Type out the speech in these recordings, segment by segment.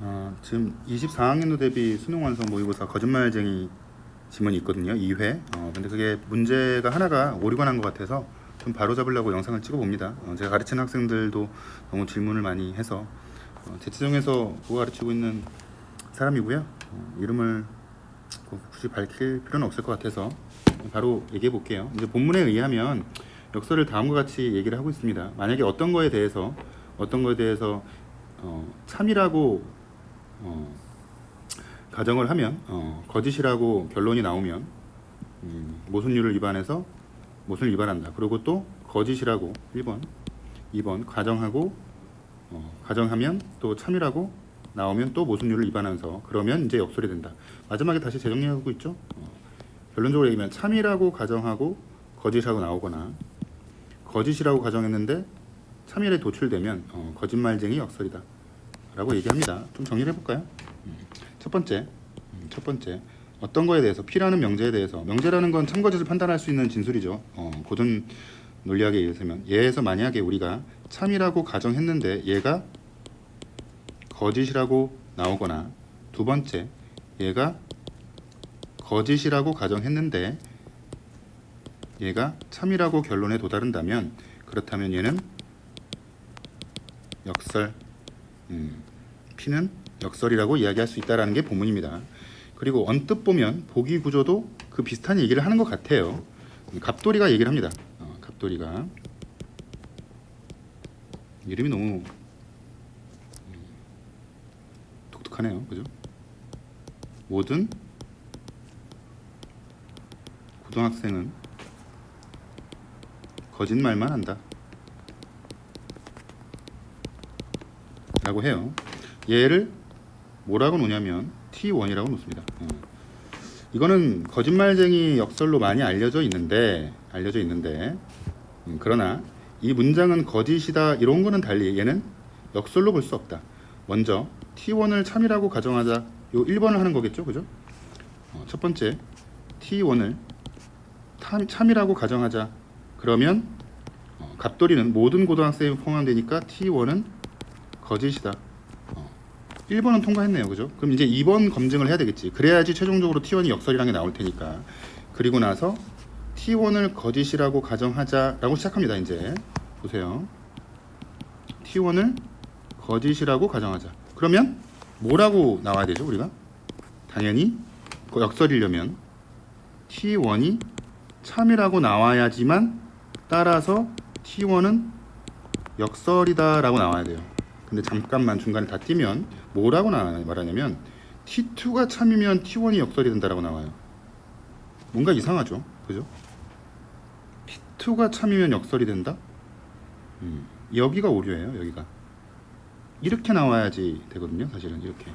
어, 지금 24학년도 대비 수능 완성 모의고사 거짓말쟁이 지문이 있거든요. 2회. 어, 근데 그게 문제가 하나가 오류가 난 것 같아서 좀 바로 잡으려고 영상을 찍어 봅니다. 어, 제가 가르치는 학생들도 너무 질문을 많이 해서 어, 재치정에서 그거 가르치고 있는 사람이고요. 어, 이름을 꼭 굳이 밝힐 필요는 없을 것 같아서 바로 얘기해 볼게요. 이제 본문에 의하면 역설을 다음과 같이 얘기를 하고 있습니다. 만약에 어떤 거에 대해서 어떤 거에 대해서 어, 참이라고 어, 가정을 하면 어, 거짓이라고 결론이 나오면 음, 모순율을 위반해서 모순을 위반한다. 그리고 또 거짓이라고 1번, 2번 가정하고 어, 가정하면 또 참이라고 나오면 또 모순율을 위반하면서 그러면 이제 역설이 된다. 마지막에 다시 재정리하고 있죠. 어, 결론적으로 얘기하면 참이라고 가정하고 거짓이라고 나오거나 거짓이라고 가정했는데 참일에 도출되면 어, 거짓말쟁이 역설이다. 라고 얘기합니다. 좀 정리를 해볼까요? 음, 첫 번째, 음, 첫 번째 어떤 거에 대해서 P라는 명제에 대해서 명제라는 건 참거짓을 판단할 수 있는 진술이죠. 어, 고전 논리학에 의해서면 얘에서 만약에 우리가 참이라고 가정했는데 얘가 거짓이라고 나오거나 두 번째 얘가 거짓이라고 가정했는데 얘가 참이라고 결론에 도달한다면 그렇다면 얘는 역설 음, P는 역설이라고 이야기할 수 있다라는 게 본문입니다. 그리고 언뜻 보면 보기 구조도 그 비슷한 얘기를 하는 것 같아요. 음, 갑돌이가 얘기를 합니다. 어, 갑돌이가 이름이 너무 음, 독특하네요. 그죠? 모든 고등학생은 거짓말만 한다. 라고 해요. 얘를 뭐라고 놓냐면 T1이라고 놓습니다. 어. 이거는 거짓말쟁이 역설로 많이 알려져 있는데 알려져 있는데 음, 그러나 이 문장은 거짓이다 이런 거는 달리 얘는 역설로 볼 수 없다. 먼저 T1을 참이라고 가정하자. 요 1번을 하는 거겠죠, 그죠? 어, 첫 번째 T1을 참, 참이라고 가정하자. 그러면 어, 갑돌이는 모든 고등학생이 포함되니까 T1은 거짓이다. 어. 1번은 통과했네요. 그죠? 그럼 이제 2번 검증을 해야 되겠지. 그래야지 최종적으로 T1이 역설이라는 게 나올 테니까. 그리고 나서 T1을 거짓이라고 가정하자라고 시작합니다. 이제 보세요. T1을 거짓이라고 가정하자. 그러면 뭐라고 나와야 되죠, 우리가? 당연히 그 역설이려면 T1이 참이라고 나와야지만 따라서 T1은 역설이다라고 나와야 돼요. 근데 잠깐만 중간에 다 띄면 뭐라고 나 말하냐면 T2가 참이면 T1이 역설이 된다라고 나와요. 뭔가 이상하죠, 그죠? T2가 참이면 역설이 된다? 음, 여기가 오류예요, 여기가. 이렇게 나와야지 되거든요, 사실은 이렇게.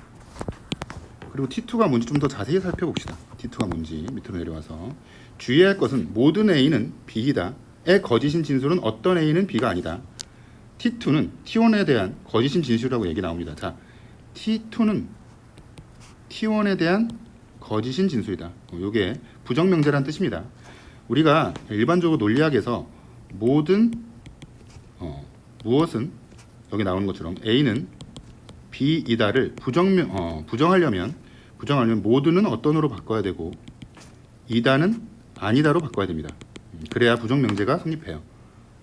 그리고 T2가 뭔지 좀 더 자세히 살펴봅시다. T2가 뭔지 밑으로 내려와서 주의할 것은 모든 A는 B이다. 의 거짓인 진술은 어떤 A는 B가 아니다. T2는 T1에 대한 거짓인 진술이라고 얘기 나옵니다. 자, T2는 T1에 대한 거짓인 진술이다. 어, 요게 부정명제란 뜻입니다. 우리가 일반적으로 논리학에서 모든 어, 무엇은 여기 나오는 것처럼 A는 B이다를 부정명 어, 부정하려면 부정하려면 모두는 어떤으로 바꿔야 되고 이다는 아니다로 바꿔야 됩니다. 음, 그래야 부정명제가 성립해요.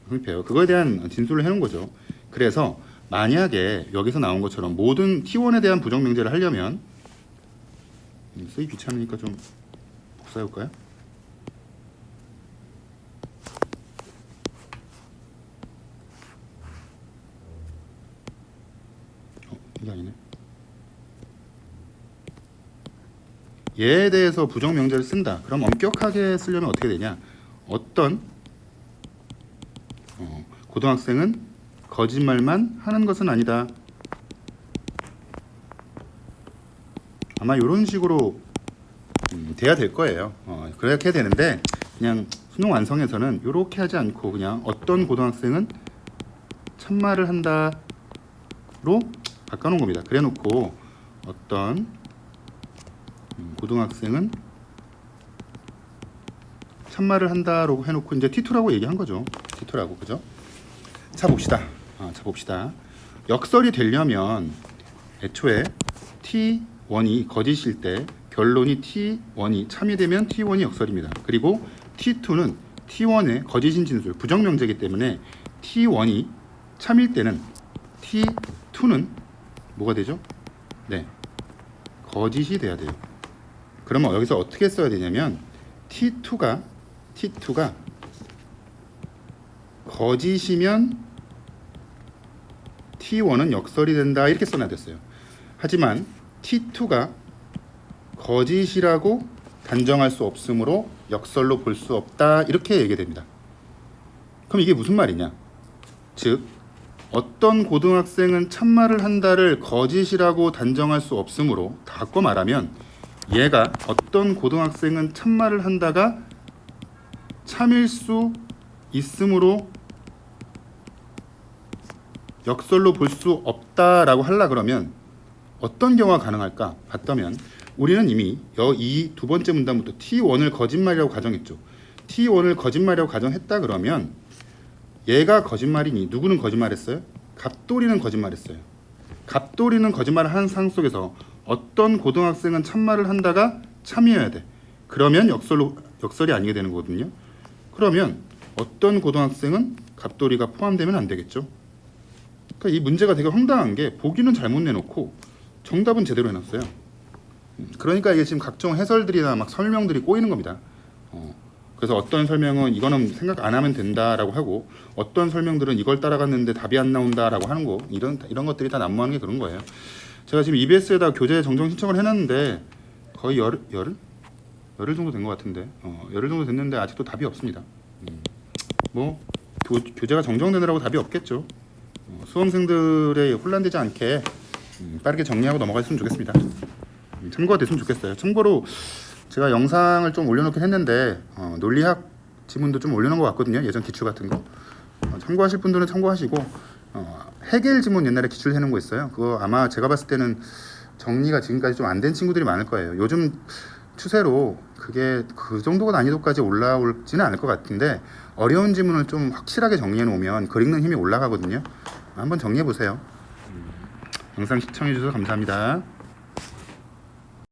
성립해요. 그거에 대한 진술을 해놓은 거죠. 그래서 만약에 여기서 나온 것처럼 모든 T1에 대한 부정명제를 하려면 음, 쓰기 귀찮으니까 좀 복사해볼까요? 어, 이게 아니네. 얘에 대해서 부정명제를 쓴다. 그럼 엄격하게 쓰려면 어떻게 되냐? 어떤 어, 고등학생은 거짓말만 하는 것은 아니다. 아마 이런 식으로 음, 돼야 될 거예요. 어, 그렇게 되는데 그냥 수능 완성에서는 이렇게 하지 않고 그냥 어떤 고등학생은 참말을 한다로 바꿔놓은 겁니다. 그래놓고 어떤 음, 고등학생은 참말을 한다라고 해놓고 이제 T2라고 얘기한 거죠. T2라고 그죠? 자 봅시다. 아, 자 봅시다. 역설이 되려면 애초에 T1이 거짓일 때 결론이 T1이 참이 되면 T1이 역설입니다. 그리고 T2는 T1의 거짓인 진술 부정명제이기 때문에 T1이 참일 때는 T2는 뭐가 되죠? 네. 거짓이 돼야 돼요. 그러면 여기서 어떻게 써야 되냐면 T2가 T2가 거짓이면 T1은 역설이 된다 이렇게 써놔야 됐어요. 하지만 T2가 거짓이라고 단정할 수 없으므로 역설로 볼 수 없다 이렇게 얘기됩니다. 그럼 이게 무슨 말이냐? 즉 어떤 고등학생은 참말을 한다를 거짓이라고 단정할 수 없으므로 바꿔 말하면 얘가 어떤 고등학생은 참말을 한다가 참일 수 있으므로 역설로 볼 수 없다라고 하려 그러면 어떤 경우가 가능할까 봤다면 우리는 이미 이 두 번째 문단부터 T1을 거짓말이라고 가정했죠. T1을 거짓말이라고 가정했다 그러면 얘가 거짓말이니 누구는 거짓말했어요? 갑돌이는 거짓말했어요. 갑돌이는 거짓말을 하는 상황 속에서 어떤 고등학생은 참말을 한다가 참이어야 돼. 그러면 역설로 역설이 아니게 되는 거거든요. 그러면 어떤 고등학생은 갑돌이가 포함되면 안 되겠죠. 그러니까 이 문제가 되게 황당한 게 보기는 잘못 내놓고 정답은 제대로 해놨어요. 음, 그러니까 이게 지금 각종 해설들이나 막 설명들이 꼬이는 겁니다. 어, 그래서 어떤 설명은 이거는 생각 안 하면 된다라고 하고 어떤 설명들은 이걸 따라갔는데 답이 안 나온다라고 하는 거 이런 이런 것들이 다 난무하는 게 그런 거예요. 제가 지금 EBS에다 교재 정정 신청을 해놨는데 거의 열 열흘 열흘 정도 된 것 같은데 어, 열흘 정도 됐는데 아직도 답이 없습니다. 음, 뭐 교, 교재가 정정되느라고 답이 없겠죠. 어, 수험생들의 혼란되지 않게 음, 빠르게 정리하고 넘어갔으면 좋겠습니다. 음, 참고가 됐으면 좋겠어요. 참고로 제가 영상을 좀 올려놓긴 했는데 어, 논리학 지문도 좀 올려놓은 것 같거든요. 예전 기출 같은 거 어, 참고하실 분들은 참고하시고 어, 해겔 지문 옛날에 기출 해놓은 거 있어요. 그거 아마 제가 봤을 때는 정리가 지금까지 좀 안 된 친구들이 많을 거예요. 요즘 추세로 그게 그 정도가 난이도까지 올라올지는 않을 것 같은데 어려운 지문을 좀 확실하게 정리해 놓으면 글 읽는 힘이 올라가거든요. 한번 정리해 보세요. 영상 시청해 주셔서 감사합니다.